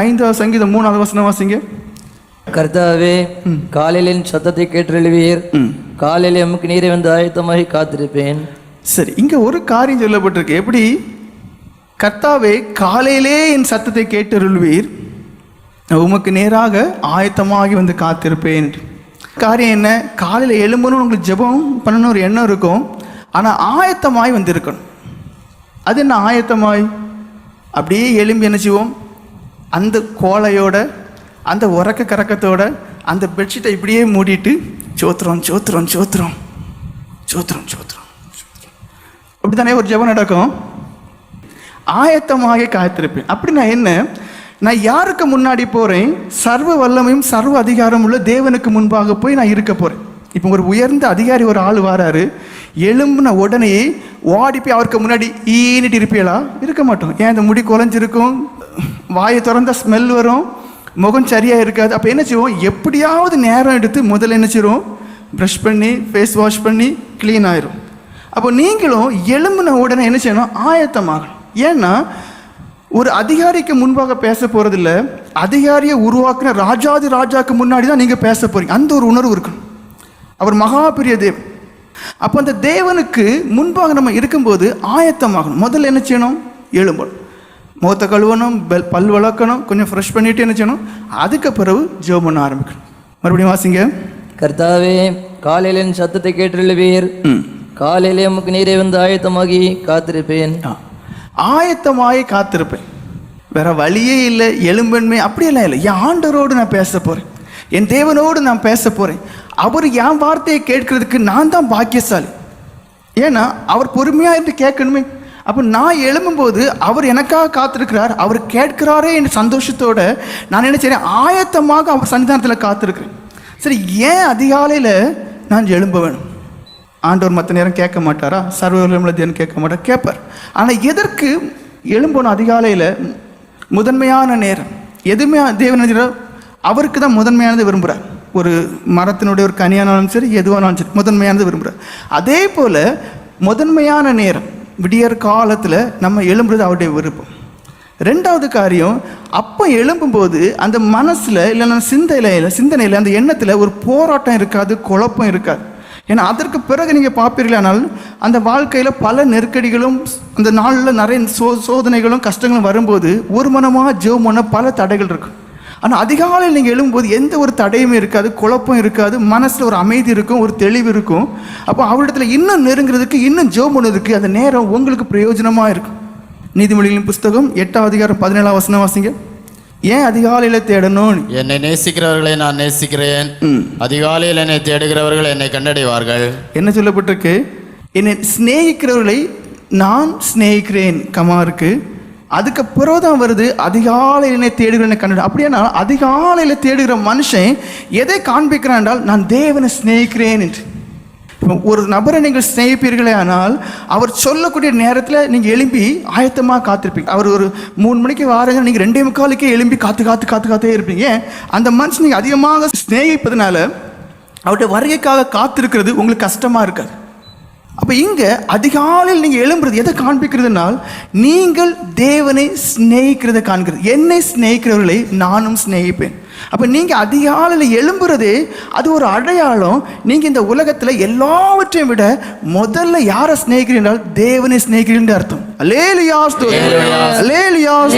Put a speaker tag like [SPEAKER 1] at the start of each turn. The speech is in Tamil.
[SPEAKER 1] ஐந்தாவது சங்கீதம் மூணாவது வசனம் வாசிங்க.
[SPEAKER 2] கர்த்தாவே காலையில் என் சத்தத்தை கேட்டெழுவீர். காலையில் எமக்கு நீரை வந்து ஆயத்தமாகி காத்திருப்பேன்.
[SPEAKER 1] சரி இங்க ஒரு காரியம் சொல்லப்பட்டிருக்கு. எப்படி? கர்த்தாவே காலையிலே என் சத்தத்தை கேட்டருள்வீர். உமக்கு நேராக ஆயத்தமாகி வந்து காத்திருப்பேன். காரியம் என்ன? காலையில் எழும்பணும் உங்களுக்கு ஜெபம் பண்ணணும் ஒரு எண்ணம் இருக்கும். ஆனால் ஆயத்தமாய் வந்திருக்கணும். அது என்ன ஆயத்தமாய்? அப்படியே எலும்பி என்ன செய்வோம்? அந்த கோலையோட அந்த உறக்க கறக்கத்தோட அந்த பெட்ஷீட்டை இப்படியே மூடிட்டு சோத்துறோம் சோத்துறோம் சோத்துறோம் சோத்துறோம் சோத்துறோம் அப்படித்தானே ஒரு ஜபம் நடக்கும்? ஆயத்தமாக காத்திருப்பேன். அப்படின்னா என்ன? நான் யாருக்கு முன்னாடி போகிறேன் சர்வ வல்லமையும் சர்வ அதிகாரம் உள்ள தேவனுக்கு முன்பாக போய் நான் இருக்க போகிறேன் இப்போ ஒரு உயர்ந்த அதிகாரி ஒரு ஆள் வராரு. எலும்புன உடனே ஓடி போய் அவருக்கு முன்னாடி ஈனிட்டு இருப்பீங்களா? இருக்க மாட்டோம். ஏன் இந்த முடி குலைஞ்சிருக்கும்? வாயை திறந்த ஸ்மெல் வரும் முகம் சரியாக இருக்காது. அப்போ என்ன செய்வோம்? எப்படியாவது நேரம் எடுத்து முதல்ல என்ன செய்வோம்? ப்ரஷ் பண்ணி ஃபேஸ் வாஷ் பண்ணி க்ளீன் ஆயிரும். அப்போ நீங்களும் எலும்புன உடனே என்ன செய்யணும்? ஆயத்தமாகணும். ஏன்னா ஒரு அதிகாரிக்கு முன்பாக பேச போகிறதில்ல அதிகாரியை உருவாக்குன ராஜாதி ராஜாவுக்கு முன்னாடி தான் நீங்கள் பேச போகிறீங்க அந்த ஒரு உணர்வு இருக்கணும். அவர் மகா பெரிய தேவன். அப்போ அந்த தேவனுக்கு முன்பாக நம்ம இருக்கும்போது ஆயத்தமாகணும். முதல்ல என்ன செய்யணும்? எழும்பணும். முகத்தை கழுவணும் பெல் பல் வளர்க்கணும் கொஞ்சம் ஃப்ரெஷ் பண்ணிட்டு என்ன செய்யணும்? அதுக்கு பிறகு ஜெபம் பண்ண ஆரம்பிக்கணும். மறுபடியும் வாசிங்க.
[SPEAKER 2] கர்த்தாவே காலையில் என் சத்தத்தை கேட்டெழுவீர் காலையில் எமக்கு நீரை வந்து ஆயத்தமாகி காத்திருப்பேன்.
[SPEAKER 1] ஆ. ஆயத்தமாய் காத்திருப்பேன். வேற வழியே இல்லை எலும்பன்மை அப்படியெல்லாம் இல்லை. என் ஆண்டவரோடு நான் பேச போறேன். என் தேவனோடு நான் பேச போறேன். அவர் என் வார்த்தையை கேட்கறதுக்கு நான் தான் பாக்கியசாலி. ஏன்னா அவர் பொறுமையா இருந்து கேட்கணுமே. அப்போ நான் எழும்பும்போது அவர் எனக்காக காத்திருக்கிறார். அவர் கேட்கிறாரே என்ற சந்தோஷத்தோட நான் என்ன ஆயத்தமாக அவர் சன்னிதானத்தில் காத்திருக்கிறேன். சரி ஏன் அதிகாலையில் நான் எழும்ப வேணும்? ஆண்டவர் மற்ற நேரம் கேட்க மாட்டாரா? சர்வலமலத்தியன் கேட்க மாட்டார்? கேட்பார். ஆனால் எதற்கு எழும்பணும் அதிகாலையில்? முதன்மையான நேரம். எதுவுமே தேவன் அவருக்கு தான் முதன்மையானது விரும்புகிறார் ஒரு மரத்தினுடைய ஒரு கனியானாலும் சரி எதுவானாலும் சரி முதன்மையானது விரும்புகிறார் அதே போல் முதன்மையான நேரம். விடியற் காலத்தில் நம்ம எழும்புறது அவருடைய விருப்பம். ரெண்டாவது காரியம் அப்போ எழும்பும்போது அந்த மனசில் இல்லைன்னா சிந்தையில் சிந்தனையில் அந்த எண்ணத்தில் ஒரு போராட்டம் இருக்காது குழப்பம் இருக்காது. ஏன்னா அதற்கு பிறகு நீங்கள் பார்ப்பீர்களானால் அந்த வாழ்க்கையில் பல நெருக்கடிகளும் அந்த நாளில் நிறைய சோ சோதனைகளும் கஷ்டங்களும் வரும்போது ஒரு மனமாக ஜெபம் பண்ண பல தடைகள் இருக்கும் ஆனால் அதிகாலையில் நீங்கள் எழும்பும்போது எந்த ஒரு தடையுமே இருக்காது குழப்பம் இருக்காது மனசில் ஒரு அமைதி இருக்கும் ஒரு தெளிவு இருக்கும். அப்போ அவரிடத்துல இன்னும் நெருங்குறதுக்கு இன்னும் ஜெபம் பண்ணுறதுக்கு அந்த நேரம் உங்களுக்கு பிரயோஜனமாக இருக்கும். நீதிமொழிகளின் புஸ்தகம் எட்டாம் அதிகாரம் பதினேழாம் வசனம் வாசிங்க. ஏன் அதிகாலையில் தேடணும்?
[SPEAKER 3] என்னை நேசிக்கிறவர்களை நான் நேசிக்கிறேன். அதிகாலையில் என்னை தேடுகிறவர்கள் என்னை கண்டடைவார்கள்.
[SPEAKER 1] என்ன சொல்லப்பட்டிருக்கு? என்னை சிநேகிக்கிறவர்களை நான் சிநேகிக்கிறேன். கமா இருக்கு அதுக்கு பிறகு தான் வருது அதிகாலையில் என்னை தேடுகிறேன் கண்டு அப்படியானா அதிகாலையில் தேடுகிற மனுஷன் எதை காண்பிக்கிறான் என்றால் நான் தேவனை சிநேகிக்கிறேன் என்று. ஒரு நபரை நீங்கள் சிநேகிப்பீர்களே ஆனால் அவர் சொல்லக்கூடிய நேரத்தில் நீங்கள் எழும்பி ஆயத்தமாக காத்திருப்பீங்க. அவர் ஒரு மூணு மணிக்கு வாரங்க நீங்கள் ரெண்டே முக்காலுக்கே எழும்பி காத்து காத்து காத்து காத்தே இருப்பீங்க. அந்த மனுஷன் நீங்கள் அதிகமாக சிநேகிப்பதனால அவருடைய வருகைக்காக காத்திருக்கிறது உங்களுக்கு கஷ்டமாக இருக்காது. அப்போ இங்கே அதிகாலையில் நீங்கள் எழும்புறது எதை காண்பிக்கிறதுனால் நீங்கள் தேவனை சிநேகிக்கிறதை காண்கிறது. என்னை சிநேகிக்கிறவர்களை நானும் சிநேகிப்பேன். அப்போ நீங்கள் அதிகாலையில் எழும்புறதே அது ஒரு அடையாளம். நீங்கள் இந்த உலகத்தில் எல்லாவற்றையும் விட முதல்ல யாரை சிநேகிக்கிறீர்கள்? தேவனை சிநேகிக்கிறீர்கள் அர்த்தம். அலேலியாஸ் அலேலியாஸ்